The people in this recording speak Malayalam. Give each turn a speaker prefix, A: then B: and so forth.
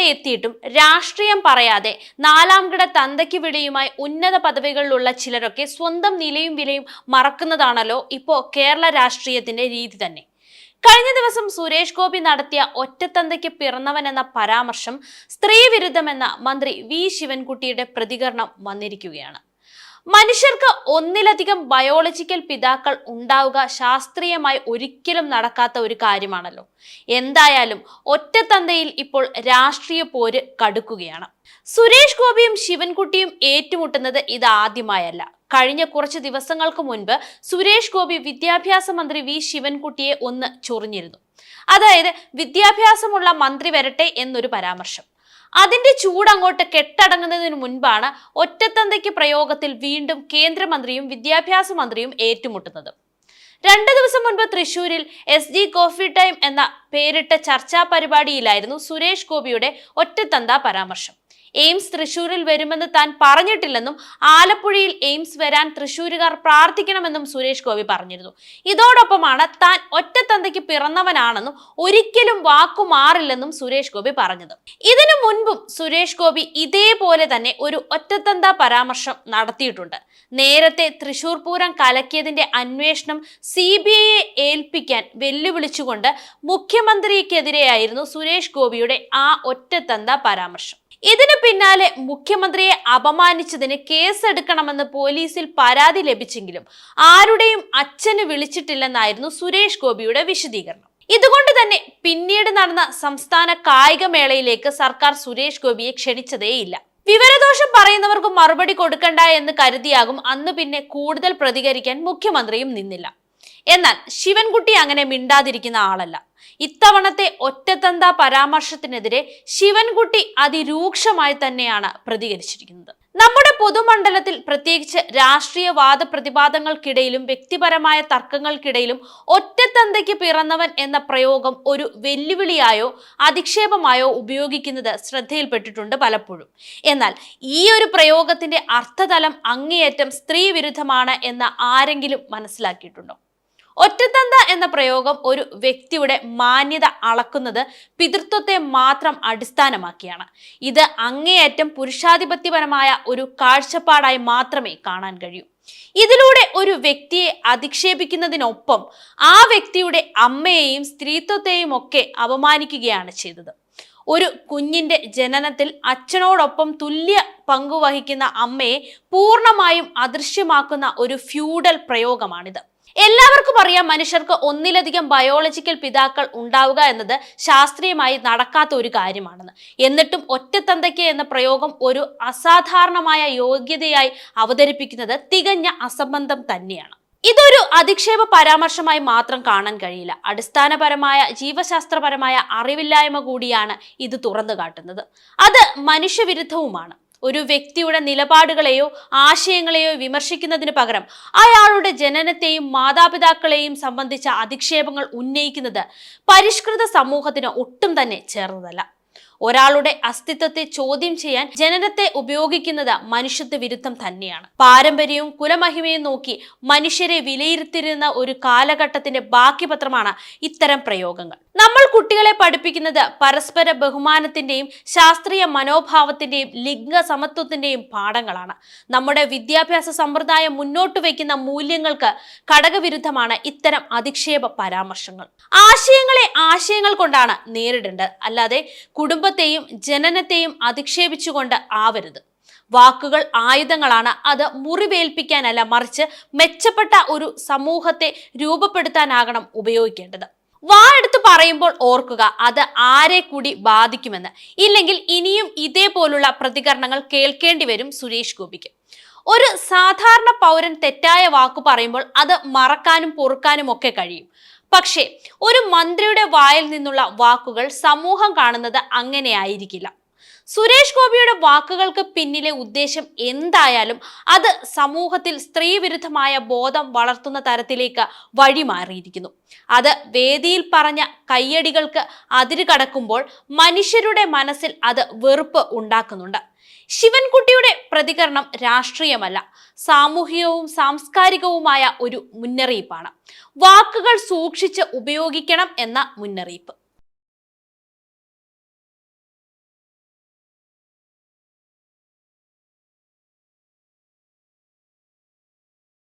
A: വരെ എത്തിയിട്ടും രാഷ്ട്രീയം പറയാതെ നാലാംകിട തന്തയ്ക്ക് വിളിയുമായി ഉന്നത പദവികളിലുള്ള ചിലരൊക്കെ സ്വന്തം നിലയും വിലയും മറക്കുന്നതാണല്ലോ ഇപ്പോൾ കേരള രാഷ്ട്രീയത്തിന്റെ രീതി തന്നെ. കഴിഞ്ഞ ദിവസം സുരേഷ് ഗോപി നടത്തിയ ഒറ്റത്തന്തയ്ക്ക് പിറന്നവൻ എന്ന പരാമർശം സ്ത്രീവിരുദ്ധമെന്ന മന്ത്രി വി. ശിവൻകുട്ടിയുടെ പ്രതികരണം വന്നിരിക്കുകയാണ്. മനുഷ്യർക്ക് ഒന്നിലധികം ബയോളജിക്കൽ പിതാക്കൾ ഉണ്ടാവുക ശാസ്ത്രീയമായി ഒരിക്കലും നടക്കാത്ത ഒരു കാര്യമാണല്ലോ. എന്തായാലും ഒറ്റത്തന്തയിൽ ഇപ്പോൾ രാഷ്ട്രീയ പോര് കടുക്കുകയാണ്. സുരേഷ് ഗോപിയും ശിവൻകുട്ടിയും ഏറ്റുമുട്ടുന്നത് ഇതാദ്യമായല്ല കഴിഞ്ഞ കുറച്ച് ദിവസങ്ങൾക്ക് മുൻപ് സുരേഷ് ഗോപി വിദ്യാഭ്യാസ മന്ത്രി വി ശിവൻകുട്ടിയെ ഒന്ന് ചൊറിഞ്ഞിരുന്നു. അതായത് വിദ്യാഭ്യാസമുള്ള മന്ത്രി വരട്ടെ എന്നൊരു പരാമർശം. അതിന്റെ ചൂട് അങ്ങോട്ട് കെട്ടടങ്ങുന്നതിന് മുൻപാണ് ഒറ്റത്തന്തയ്ക്ക് പ്രയോഗത്തിൽ വീണ്ടും കേന്ദ്രമന്ത്രിയും വിദ്യാഭ്യാസ മന്ത്രിയും ഏറ്റുമുട്ടുന്നത്. രണ്ടു ദിവസം മുൻപ് തൃശൂരിൽ എസ് ജി കോഫി ടൈം എന്ന പേരിട്ട ചർച്ചാ പരിപാടിയിലായിരുന്നു സുരേഷ് ഗോപിയുടെ ഒറ്റത്തന്ത പരാമർശം. എയിംസ് തൃശൂരിൽ വരുമെന്ന് താൻ പറഞ്ഞിട്ടില്ലെന്നും ആലപ്പുഴയിൽ എയിംസ് വരാൻ തൃശൂരുകാർ പ്രാർത്ഥിക്കണമെന്നും സുരേഷ് ഗോപി പറഞ്ഞിരുന്നു. ഇതോടൊപ്പമാണ് താൻ ഒറ്റത്തന്തയ്ക്ക് പിറന്നവനാണെന്നും ഒരിക്കലും വാക്കു മാറില്ലെന്നും സുരേഷ് ഗോപി പറഞ്ഞത്. ഇതിനു മുൻപും സുരേഷ് ഗോപി ഇതേപോലെ തന്നെ ഒരു ഒറ്റത്തന്ത പരാമർശം നടത്തിയിട്ടുണ്ട്. നേരത്തെ തൃശൂർ പൂരം കലക്കിയതിന്റെ അന്വേഷണം സി ബി ഐയെ ഏൽപ്പിക്കാൻ വെല്ലുവിളിച്ചുകൊണ്ട് മുഖ്യമന്ത്രിക്കെതിരെയായിരുന്നു സുരേഷ് ഗോപിയുടെ ആ ഒറ്റത്തന്ത പരാമർശം. ഇതിനു പിന്നാലെ മുഖ്യമന്ത്രിയെ അപമാനിച്ചതിന് കേസെടുക്കണമെന്ന് പോലീസിൽ പരാതി ലഭിച്ചെങ്കിലും ആരുടെയും അച്ഛന് വിളിച്ചിട്ടില്ലെന്നായിരുന്നു സുരേഷ് ഗോപിയുടെ വിശദീകരണം. ഇതുകൊണ്ട് തന്നെ പിന്നീട് നടന്ന സംസ്ഥാന കായികമേളയിലേക്ക് സർക്കാർ സുരേഷ് ഗോപിയെ ക്ഷണിച്ചതേയില്ല. വിവരദോഷം പറയുന്നവർക്ക് മറുപടി കൊടുക്കണ്ട എന്ന് കരുതിയാകും അന്ന് പിന്നെ കൂടുതൽ പ്രതികരിക്കാൻ മുഖ്യമന്ത്രിയും നിന്നില്ല. എന്നാൽ ശിവൻകുട്ടി അങ്ങനെ മിണ്ടാതിരിക്കുന്ന ആളല്ല. ഇത്തവണത്തെ ഒറ്റത്തന്ത പരാമർശത്തിനെതിരെ ശിവൻകുട്ടി അതിരൂക്ഷമായി തന്നെയാണ് പ്രതികരിച്ചിരിക്കുന്നത്. നമ്മുടെ പൊതുമണ്ഡലത്തിൽ പ്രത്യേകിച്ച് രാഷ്ട്രീയ വാദപ്രതിവാദങ്ങൾക്കിടയിലും വ്യക്തിപരമായ തർക്കങ്ങൾക്കിടയിലും ഒറ്റത്തന്തയ്ക്ക് പിറന്നവൻ എന്ന പ്രയോഗം ഒരു വെല്ലുവിളിയായോ അധിക്ഷേപമായോ ഉപയോഗിക്കുന്നത് ശ്രദ്ധയിൽപ്പെട്ടിട്ടുണ്ട് പലപ്പോഴും. എന്നാൽ ഈ ഒരു പ്രയോഗത്തിന്റെ അർത്ഥതലം അങ്ങേയറ്റം സ്ത്രീവിരുദ്ധമാണ് എന്ന് ആരെങ്കിലും മനസ്സിലാക്കിയിട്ടുണ്ടോ? ഒറ്റത്തന്ത എന്ന പ്രയോഗം ഒരു വ്യക്തിയുടെ മാന്യത അളക്കുന്നത് പിതൃത്വത്തെ മാത്രം അടിസ്ഥാനമാക്കിയാണ്. ഇത് അങ്ങേയറ്റം പുരുഷാധിപത്യപരമായ ഒരു കാഴ്ചപ്പാടായി മാത്രമേ കാണാൻ കഴിയൂ. ഇതിലൂടെ ഒരു വ്യക്തിയെ അധിക്ഷേപിക്കുന്നതിനൊപ്പം ആ വ്യക്തിയുടെ അമ്മയെയും സ്ത്രീത്വത്തെയും ഒക്കെ അപമാനിക്കുകയാണ് ചെയ്തത്. ഒരു കുഞ്ഞിന്റെ ജനനത്തിൽ അച്ഛനോടൊപ്പം തുല്യ പങ്കുവഹിക്കുന്ന അമ്മയെ പൂർണമായും അദൃശ്യമാക്കുന്ന ഒരു ഫ്യൂഡൽ പ്രയോഗമാണിത്. എല്ലാവർക്കും അറിയാം മനുഷ്യർക്ക് ഒന്നിലധികം ബയോളജിക്കൽ പിതാക്കൾ ഉണ്ടാവുക എന്നത് ശാസ്ത്രീയമായി നടക്കാത്ത ഒരു കാര്യമാണെന്ന്. എന്നിട്ടും ഒറ്റത്തന്തയ്ക്ക് എന്ന പ്രയോഗം ഒരു അസാധാരണമായ യോഗ്യതയായി അവതരിപ്പിക്കുന്നത് തികഞ്ഞ അസംബന്ധം തന്നെയാണ്. ഇതൊരു അധിക്ഷേപ പരാമർശമായി മാത്രം കാണാൻ കഴിയില്ല. അടിസ്ഥാനപരമായ ജീവശാസ്ത്രപരമായ അറിവില്ലായ്മ കൂടിയാണ് ഇത് തുറന്നു കാട്ടുന്നത് അത് മനുഷ്യവിരുദ്ധവുമാണ്. ഒരു വ്യക്തിയുടെ നിലപാടുകളെയോ ആശയങ്ങളെയോ വിമർശിക്കുന്നതിന് പകരം അയാളുടെ ജനനത്തെയും മാതാപിതാക്കളെയും സംബന്ധിച്ച അധിക്ഷേപങ്ങൾ ഉന്നയിക്കുന്നത് പരിഷ്കൃത സമൂഹത്തിന് ഒട്ടും തന്നെ ചേർന്നതല്ല. ഒരാളുടെ അസ്തിത്വത്തെ ചോദ്യം ചെയ്യാൻ ജനനത്തെ ഉപയോഗിക്കുന്നത് മനുഷ്യത്വ വിരുദ്ധം തന്നെയാണ്. പാരമ്പര്യവും കുലമഹിമയും നോക്കി മനുഷ്യരെ വിലയിരുത്തിരുന്ന ഒരു കാലഘട്ടത്തിന്റെ ബാക്കി പത്രമാണ് ഇത്തരം പ്രയോഗങ്ങൾ. നമ്മൾ കുട്ടികളെ പഠിപ്പിക്കുന്നത് പരസ്പര ബഹുമാനത്തിന്റെയും ശാസ്ത്രീയ മനോഭാവത്തിന്റെയും ലിംഗ സമത്വത്തിന്റെയും പാഠങ്ങളാണ്. നമ്മുടെ വിദ്യാഭ്യാസ സമ്പ്രദായം മുന്നോട്ട് വയ്ക്കുന്ന മൂല്യങ്ങൾക്ക് ഘടകവിരുദ്ധമാണ് ഇത്തരം അധിക്ഷേപ പരാമർശങ്ങൾ. ആശയങ്ങളെ ആശയങ്ങൾ കൊണ്ടാണ് നേരിടേണ്ടത്. അല്ലാതെ കുടുംബത്തെയും ജനനത്തെയും അധിക്ഷേപിച്ചുകൊണ്ട് ആവരുത്. വാക്കുകൾ ആയുധങ്ങളാണ്. അത് മുറിവേൽപ്പിക്കാനല്ല മറിച്ച് മെച്ചപ്പെട്ട ഒരു സമൂഹത്തെ രൂപപ്പെടുത്താനാകണം ഉപയോഗിക്കേണ്ടത്. വാ എടുത്ത് പറയുമ്പോൾ ഓർക്കുക അത് ആരെ കൂടി ബാധിക്കുമെന്ന്. ഇല്ലെങ്കിൽ ഇനിയും ഇതേപോലുള്ള പ്രതികരണങ്ങൾ കേൾക്കേണ്ടി വരും സുരേഷ് ഗോപിക്ക്. ഒരു സാധാരണ പൗരൻ തെറ്റായ വാക്കു പറയുമ്പോൾ അത് മറക്കാനും പൊറുക്കാനും ഒക്കെ കഴിയും. പക്ഷേ ഒരു മന്ത്രിയുടെ വായിൽ നിന്നുള്ള വാക്കുകൾ സമൂഹം കാണുന്നത് അങ്ങനെ ആയിരിക്കില്ല സുരേഷ് ഗോപിയുടെ വാക്കുകൾക്ക് പിന്നിലെ ഉദ്ദേശം എന്തായാലും അത് സമൂഹത്തിൽ സ്ത്രീവിരുദ്ധമായ ബോധം വളർത്തുന്ന തരത്തിലേക്ക് വഴിമാറിയിരിക്കുന്നു. അത് വേദിയിൽ പറഞ്ഞ കയ്യടികൾക്ക് അതിരുകടക്കുമ്പോൾ മനുഷ്യരുടെ മനസ്സിൽ അത് വെറുപ്പ് ഉണ്ടാക്കുന്നുണ്ട്. ശിവൻകുട്ടിയുടെ പ്രതികരണം രാഷ്ട്രീയമല്ല സാമൂഹികവും സാംസ്കാരികവുമായ ഒരു മുന്നറിയിപ്പാണ്. വാക്കുകൾ സൂക്ഷിച്ച് ഉപയോഗിക്കണം എന്ന മുന്നറിയിപ്പ്.